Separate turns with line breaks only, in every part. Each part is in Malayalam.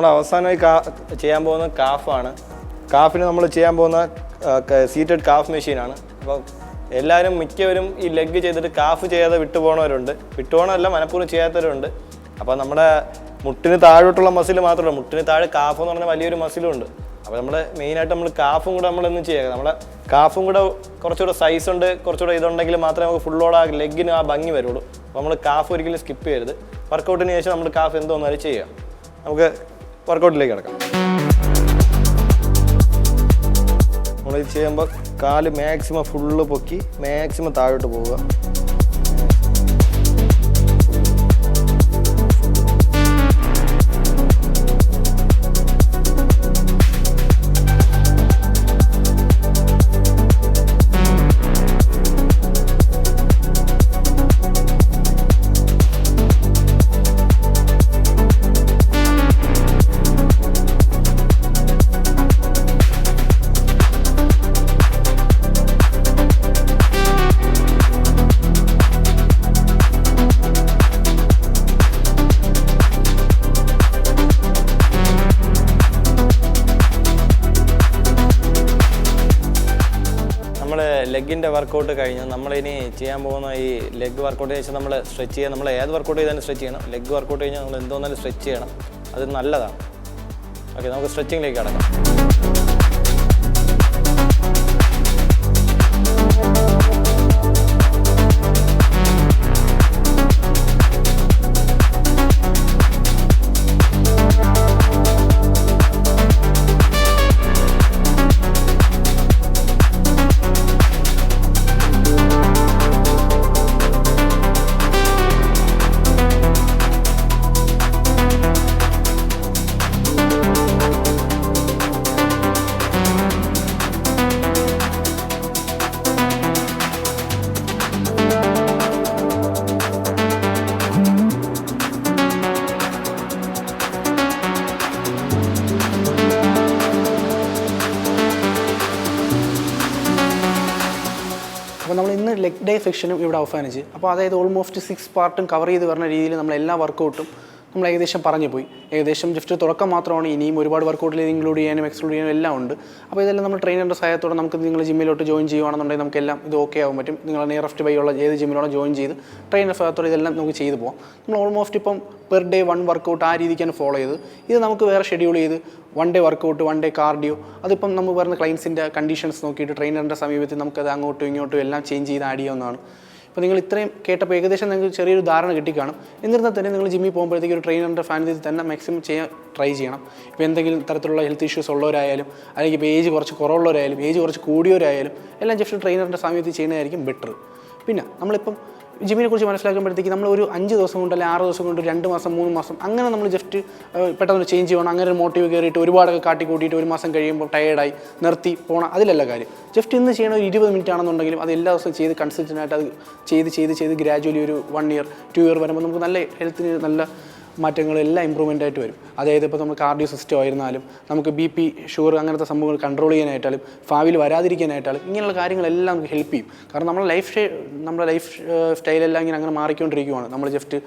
നമ്മൾ അവസാനമായി കാ ചെയ്യാൻ പോകുന്ന കാഫാണ് കാഫിന് നമ്മൾ ചെയ്യാൻ പോകുന്ന സീറ്റഡ് കാഫ് മെഷീനാണ് അപ്പോൾ എല്ലാവരും മിക്കവരും ഈ ലെഗ് ചെയ്തിട്ട് കാഫ് ചെയ്യാതെ വിട്ടുപോകണവരുണ്ട് വിട്ടുപോകണമല്ല മനഃപൂർവം ചെയ്യാത്തവരുണ്ട്. അപ്പോൾ നമ്മുടെ മുട്ടിന് താഴോട്ടുള്ള മസിൽ മാത്രമല്ല മുട്ടിന് താഴെ കാഫ് എന്ന് പറഞ്ഞ വലിയൊരു മസിലും ഉണ്ട്. അപ്പോൾ നമ്മൾ മെയിനായിട്ട് നമ്മൾ കാഫും കൂടെ നമ്മളൊന്നും ചെയ്യുക. നമ്മളെ കാഫും കൂടെ കുറച്ചുകൂടെ സൈസ് ഉണ്ട് കുറച്ചുകൂടെ ഇതുണ്ടെങ്കിൽ മാത്രമേ നമുക്ക് ഫുള്ളോടെ ആ ലെഗിന് ആ ഭംഗി വരുള്ളൂ. അപ്പോൾ നമ്മൾ കാഫ് ഒരിക്കലും സ്കിപ്പ് ചെയ്യരുത്. വർക്കൗട്ടിന് ശേഷം നമ്മൾ കാഫ് എന്തോന്നാലും ചെയ്യുക നമുക്ക് വർക്കൗട്ടിലേക്ക് കിടക്കാം. നമ്മളിത് ചെയ്യുമ്പോൾ കാൽ മാക്സിമം ഫുള്ള് പൊക്കി മാക്സിമം താഴോട്ട് പോവുക. ലെഗിന്റെ വർക്കൗട്ട് കഴിഞ്ഞ് നമ്മളിനി ചെയ്യാൻ പോകുന്ന ഈ ലെഗ് വർക്കൗട്ട് ശേഷം നമ്മൾ സ്ട്രെച്ച് ചെയ്യാൻ നമ്മൾ ഏത് വർക്കൗട്ട് ചെയ്താലും സ്ട്രെച്ച് ചെയ്യണം. ലെഗ് വർക്കൗട്ട് കഴിഞ്ഞാൽ നമ്മൾ എന്തോന്നാലും സ്ട്രെച്ച് ചെയ്യണം. അത് നല്ലതാണ്. ഓക്കെ നമുക്ക് സ്ട്രെച്ചിങ്ങിലേക്ക് കിടക്കാം.
ലെഗ് ഡേ സെക്ഷനും ഇവിടെ അവസാനിച്ച്. അപ്പോൾ അതായത് ഓൾമോസ്റ്റ് സിക്സ് പാർട്ടും കവർ ചെയ്ത് വരുന്ന രീതിയിൽ നമ്മൾ എല്ലാ വർക്കൗട്ടും നമ്മൾ ഏകദേശം പറഞ്ഞു പോയി. ഏകദേശം ജസ്റ്റ് തുടക്കം മാത്രമാണ് ഇനിയും ഒരുപാട് വർക്കൗട്ടിൽ ഇൻക്ലൂഡ് ചെയ്യാനും എക്സ്ക്ലൂഡ് ചെയ്യാനും എല്ലാം ഉണ്ട്. അപ്പോൾ ഇതെല്ലാം നമ്മൾ ട്രെയിനറുടെ സഹായത്തോടെ നമുക്ക് നിങ്ങൾ ജിമ്മിലോട്ട് ജോയിൻ ചെയ്യുകയാണെന്നുണ്ടെങ്കിൽ നമുക്കെല്ലാം ഇത് ഓക്കെ ആകാൻ പറ്റും നിങ്ങൾ നിയറസ്റ്റ് ബൈ ഉള്ള ഏത് ജിമ്മിലാണോ ജോയിൻ ചെയ്ത് ട്രെയിനർ സഹായത്തോടെ ഇതെല്ലാം നമുക്ക് ചെയ്തു പോകാം നമ്മൾ ഓൾമോസ്റ്റ് ഇപ്പം പെർ ഡേ വൺ വർക്കൗട്ട് ആ രീതിക്കാണ് ഫോളോ ചെയ്ത് ഇത് നമുക്ക് വേറെ ഷെഡ്യൂൾ ചെയ്ത് one day workout one day cardio അതിപ്പം നമ്മൾ വരുന്ന ക്ലയൻസിന്റെ കണ്ടീഷൻസ് നോക്കിയിട്ട് ട്രെയിനറിന്റെ സമീപത്തിൽ നമുക്കത് അങ്ങോട്ടും ഇങ്ങോട്ടും എല്ലാം ചേഞ്ച് ചെയ്ത് ആഡ് ചെയ്യാവുന്നതാണ്. അപ്പോൾ നിങ്ങൾ ഇത്രയും കേട്ടപ്പോൾ ഏകദേശം നിങ്ങൾക്ക് ചെറിയൊരു ധാരണ കിട്ടിക്കാണും. എന്നിരുന്നാൽ തന്നെ നിങ്ങൾ ജിമ്മിൽ പോകുമ്പോഴത്തേക്ക് ഒരു ട്രെയിനറിന്റെ ഫാനിൽ തന്നെ മാക്സിമം ചെയ്യാൻ ട്രൈ ചെയ്യണം. ഇപ്പോൾ എന്തെങ്കിലും തരത്തിലുള്ള ഹെൽത്ത് ഇഷ്യൂസ് ഉള്ളവരായാലും അല്ലെങ്കിൽ ഇപ്പോൾ ഏജ് കുറച്ച് കുറവുള്ളവരായാലും ഏജ് കുറച്ച് കൂടിയവരായാലും എല്ലാം ജസ്റ്റ് ട്രെയിനറിന്റെ സമയത്ത് ചെയ്യുന്നതായിരിക്കും ബെറ്റർ പിന്നെ നമ്മളിപ്പം ജിമ്മിനെ കുറിച്ച് മനസ്സിലാക്കുമ്പോഴത്തേക്ക് നമ്മൾ ഒരു അഞ്ച് ദിവസം കൊണ്ട് അല്ലെങ്കിൽ ആറ് ദിവസം കൊണ്ട് രണ്ട് മാസം മൂന്ന് മാസം അങ്ങനെ നമ്മൾ ജസ്റ്റ് പെട്ടെന്ന് ചേഞ്ച് ചെയ്യണം. അങ്ങനെ ഒരു മോട്ടീവ് കയറിയിട്ട് ഒരുപാടൊക്കെ കാട്ടി കൂട്ടിയിട്ട് ഒരു മാസം കഴിയുമ്പോൾ ടയേർഡായി നിർത്തി പോകണം അതിലല്ല കാര്യം. ജസ്റ്റ് ഇന്ന് ചെയ്യണ ഒരു ഇരുപത് മിനിറ്റ് ആണെന്നുണ്ടെങ്കിലും അത് എല്ലാ ദിവസവും ചെയ്ത് കൺസിസ്റ്റന്റ് ആയിട്ട് അത് ചെയ്ത് ചെയ്ത് ചെയ്ത് ഗ്രാജുവലി ഒരു വൺ ഇയർ ടു ഇയർ വരുമ്പോൾ നമുക്ക് നല്ല ഹെൽത്തിന് നല്ല മാറ്റങ്ങളെല്ലാം ഇമ്പ്രൂവ്മെന്റ് ആയിട്ട് വരും. അതായത് ഇപ്പോൾ നമ്മൾ കാർഡിയോ സിസ്റ്റം ആയിരുന്നാലും നമുക്ക് ബി പി ഷുഗർ അങ്ങനത്തെ സംഭവങ്ങൾ കൺട്രോൾ ചെയ്യാനായിട്ടാലും ഭാവിയിൽ വരാതിരിക്കാനായിട്ടാലും ഇങ്ങനെയുള്ള കാര്യങ്ങളെല്ലാം നമുക്ക് ഹെൽപ്പ് ചെയ്യും. കാരണം നമ്മുടെ ലൈഫ് നമ്മുടെ ലൈഫ് സ്റ്റൈലെല്ലാം ഇങ്ങനെ അങ്ങനെ മാറിക്കൊണ്ടിരിക്കുവാണ്. നമ്മൾ ജസ്റ്റ്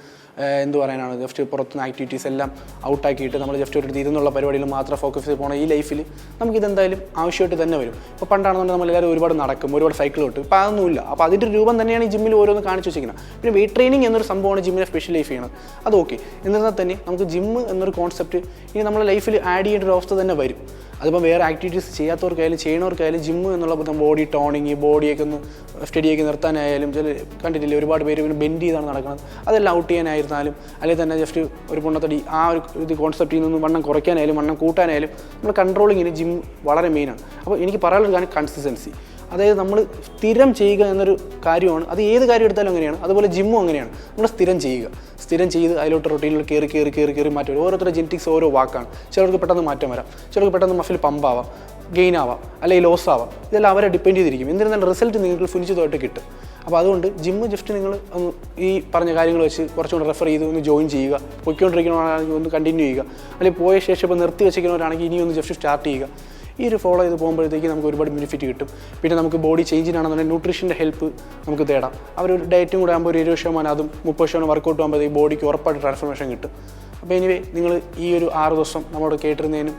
എന്ത് പറയാനാണ്? ജസ്റ്റ് പുറത്തുനിന്ന് ആക്ടിവിറ്റീസ് എല്ലാം ഔട്ടാക്കിയിട്ട് നമ്മൾ ജസ്റ്റ് ഒരു ഇരുന്നുള്ള പരിപാടിയിൽ മാത്രം ഫോക്കസ് ചെയ്ത് പോകണം. ഈ ലൈഫിൽ നമുക്കിതെന്തായാലും ആവശ്യമായിട്ട് തന്നെ വരും. ഇപ്പോൾ പണ്ടാണെന്നുണ്ടെങ്കിൽ നമ്മളെല്ലാവരും ഒരുപാട് നടക്കും ഒരുപാട് സൈക്കിൾ കിട്ടും ഇപ്പോൾ അതൊന്നുമില്ല. അപ്പോൾ അതിന്റെ രൂപം തന്നെയാണ് ഈ ജിമ്മിൽ ഓരോന്ന് കാണിച്ചു വെച്ചിരിക്കുന്നത്. പിന്നെ വെയിറ്റ് ട്രെയിനിങ് എന്നൊരു സംഭവമാണ് ജിമ്മിനെ സ്പെഷ്യലൈസ് ചെയ്യുന്നത് അത് ഓക്കെ എന്നിരുന്നാൽ തന്നെ നമുക്ക് ജിമ്മ് എന്നൊരു കോൺസെപ്റ്റ് ഇനി നമ്മുടെ ലൈഫിൽ ആഡ് ചെയ്യേണ്ട ഒരു അവസ്ഥ തന്നെ വരും. അതിപ്പോൾ വേറെ ആക്ടിവിറ്റീസ് ചെയ്യാത്തവർക്കായാലും ചെയ്യണവർക്കായാലും ജിമ്മ് എന്നുള്ള ബോഡി ടോണിങ് ബോഡിയൊക്കെ ഒന്ന് സ്റ്റഡിയൊക്കെ നിർത്താനായാലും ചില കണ്ടിട്ടില്ലേ ഒരുപാട് പേര് പിന്നെ ബെൻഡ് ചെയ്താണ് നടക്കുന്നത്. അതെല്ലാം ഔട്ട് ചെയ്യാനായിരുന്നാലും അല്ലെങ്കിൽ തന്നെ ജസ്റ്റ് ഒരു പൊണ്ണത്തടി ആ ഒരു ഇത് കോൺസെപ്റ്റിൽ നിന്ന് വണ്ണം കുറയ്ക്കാനായാലും വണ്ണം കൂട്ടാനായാലും നമ്മൾ കൺട്രോളിങ്ങിന് ജിം വളരെ മെയിനാണ് അപ്പോൾ എനിക്ക് പറയാനുള്ളൊരു കാര്യം കൺസിസ്റ്റൻസി അതായത് നമ്മൾ സ്ഥിരം ചെയ്യുക എന്നൊരു കാര്യമാണ്. അത് ഏത് കാര്യം എടുത്താലും അങ്ങനെയാണ്. അതുപോലെ ജിമ്മും അങ്ങനെയാണ്. നമ്മൾ സ്ഥിരം ചെയ്യുക. സ്ഥിരം ചെയ്ത് അതിലോട്ട് റൊട്ടീനിൽ കയറി കയറി കയറി കയറി മാറ്റി വരും. ഓരോരുത്തരുടെ ജെനറ്റിക്സ് ഓരോ വാക്കാണ്. ചിലർക്ക് പെട്ടെന്ന് മാറ്റം വരാം. ചിലർക്ക് പെട്ടെന്ന് മഫിൽ പമ്പാവാം ഗെയിൻ ആവാം അല്ലെങ്കിൽ ലോസ് ആവാം. ഇതെല്ലാം അവരെ ഡിപ്പെൻഡ് ചെയ്തിരിക്കും. എന്നിരുന്നാലും റിസൾട്ട് നിങ്ങൾക്ക് ഫുനിച്ചതായിട്ട് കിട്ടും. അപ്പോൾ അതുകൊണ്ട് ജിമ്മ് ജസ്റ്റ് നിങ്ങൾ ഒന്ന് ഈ പറഞ്ഞ കാര്യങ്ങൾ വെച്ച് കുറച്ചുകൂടെ റെഫർ ചെയ്ത് ഒന്ന് ജോയിൻ ചെയ്യുക. പൊയ്ക്കൊണ്ടിരിക്കുന്നവരാണെങ്കിൽ ഒന്ന് കണ്ടിന്യൂ ചെയ്യുക. അല്ലെങ്കിൽ പോയ ശേഷം ഇപ്പോൾ നിർത്തി വെച്ചിരിക്കുന്നവരാണെങ്കിൽ ഇനി ഒന്ന് ജസ്റ്റ് സ്റ്റാർട്ട് ചെയ്യുക. ഈ ഒരു ഫോളോ ചെയ്ത് പോകുമ്പോഴത്തേക്ക് നമുക്ക് ഒരുപാട് ബെനിഫിറ്റ് കിട്ടും. പിന്നെ നമുക്ക് ബോഡി ചേഞ്ചിനാണെന്നുണ്ടെങ്കിൽ ന്യൂട്രീഷന്റെ ഹെൽപ്പ് നമുക്ക് തേടാം. അവർ ഒരു ഡയറ്റും കൂടെ ആകുമ്പോൾ ഒരു ഇരുപത് ശതമാനം അതും മുപ്പത് ശതമാനം വർക്കൗട്ട് ആകുമ്പോഴത്തേക്ക് ബോഡിക്ക് ഉറപ്പായിട്ട് ട്രാൻസ്ഫോർമേഷൻ കിട്ടും. അപ്പോൾ എനിവേ നിങ്ങൾ ഈ ഒരു ആറ് ദിവസം നമ്മളോട് കേട്ടിരുന്നതിനും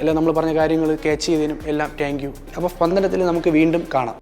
എല്ലാം നമ്മൾ പറഞ്ഞ കാര്യങ്ങൾ ക്യാച്ച് ചെയ്തതിനും എല്ലാം താങ്ക് യു അപ്പോൾ സ്പന്ദനത്തിൽ നമുക്ക് വീണ്ടും കാണാം.